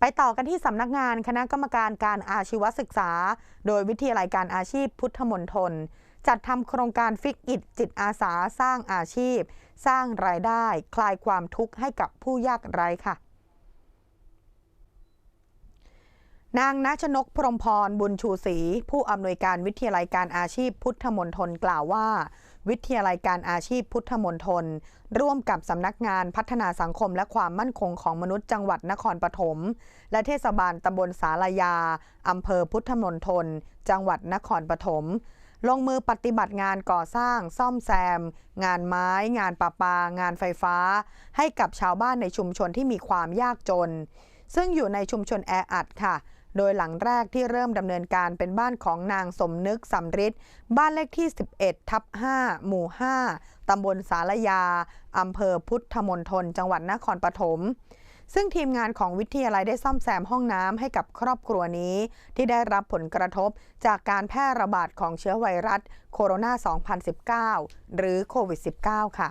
ไปต่อกันที่สำนักงานคณะกรรมการการอาชีวศึกษา โดยวิทยาลัยการอาชีพพุทธมณฑลจัดทำโครงการฟิกอิดจิตอาสาสร้างอาชีพ สร้างรายได้ คลายความทุกข์ให้กับผู้ยากไร้ค่ะ นางนัชนกพรหมพรบุญชูศรีผู้อำนวยการวิทยาลัยการอาชีพพุทธมณฑลกล่าวว่า วิทยาลัยการอาชีพพุทธมณฑลร่วมกับสำนักงานพัฒนาสังคมและความมั่นคงของมนุษย์จังหวัดนครปฐมและเทศบาลตำบลสาลายาอำเภอพุทธมณฑลจังหวัดนครปฐมลงมือปฏิบัติงานก่อสร้าง ซ่อมแซม งานไม้ งานประปา งานไฟฟ้า ให้กับชาวบ้านในชุมชนที่มีความยากจน ซึ่งอยู่ในชุมชนแออัดค่ะ โดยหลังแรกที่เริ่มดำเนินการเป็นบ้านของนางสมนึกสำริดบ้านเลขที่ 11 ทับ 5 หมู่ 5 ตำบลสารยา อำเภอพุทธมณฑล จังหวัดนครปฐมซึ่งทีมงานของวิทยาลัยได้ซ่อมแซมห้องน้ำให้กับครอบครัวนี้ ที่ได้รับผลกระทบจากการแพร่ระบาดของเชื้อไวรัสโคโรนา 2019 หรือโควิด -19 ค่ะ